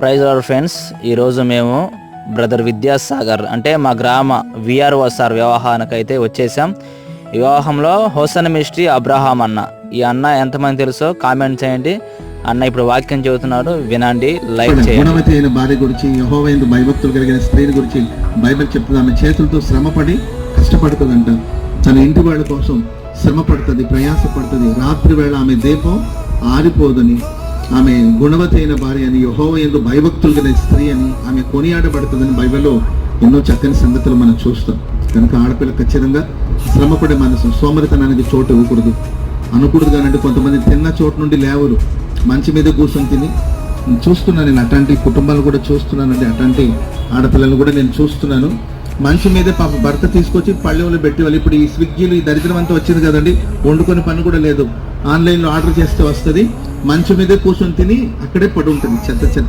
Praise our friends ఈరోజు మేము brother Vidyasagar అంటే మా గ్రామ విఆర్ఓ సార్ వివాహానికి అయితే వచ్చేసాం వివాహంలో హోసన్ మిస్ట్రీ అబ్రహాం అన్న. ఈ అన్న ఎంతమంది తెలుసో కామెంట్ చేయండి. అన్న ఇప్పుడు వాక్యం చెబుతున్నారు వినండి లైక్ చేయండి. గుణవతి అయిన భార్య గురించి యహోవైందు భయభక్తులు కలిగిన స్త్రీని గురించి బైబిల్ చెప్తుంది ఆమె చేతులతో శ్రమపడి కష్టపడుతుందంట. తన ఇంటి వాళ్ళ కోసం శ్రమ పడుతుంది ప్రయాస పడుతుంది రాత్రి వేళ ఆమె దీపం ఆరిపోదని ఆమె గుణవతి అయిన భార్య అని యహోవ ఎందు భయభక్తులు కలిగిన స్త్రీ అని ఆమె కొనియాడబడుతుందని బైబిల్లో ఎన్నో చక్కని సంగతులు మనం చూస్తాం. కనుక ఆడపిల్ల ఖచ్చితంగా శ్రమపడే మనసు సోమరితనానికి చోటు ఇవ్వకూడదు. అనకూడదు కానంటే కొంతమంది తిన్న చోటు నుండి లేవరు. మంచి మీద కూర్చొని తిని చూస్తున్నాను నేను అట్లాంటి కుటుంబాలు కూడా చూస్తున్నానండి అట్లాంటి ఆడపిల్లలు కూడా నేను చూస్తున్నాను. మంచి మీదే పాప భర్త తీసుకొచ్చి పళ్ళెవలు పెట్టి వాళ్ళు ఇప్పుడు ఈ స్విగ్గీలు ఈ దరిద్రం అంతా వచ్చింది కదండి వండుకొని పని కూడా లేదు. ఆన్లైన్లో ఆర్డర్ చేస్తే వస్తుంది. మంచం మీదే కూర్చొని తిని అక్కడే పడి ఉంటుంది చెత్త చెత్త.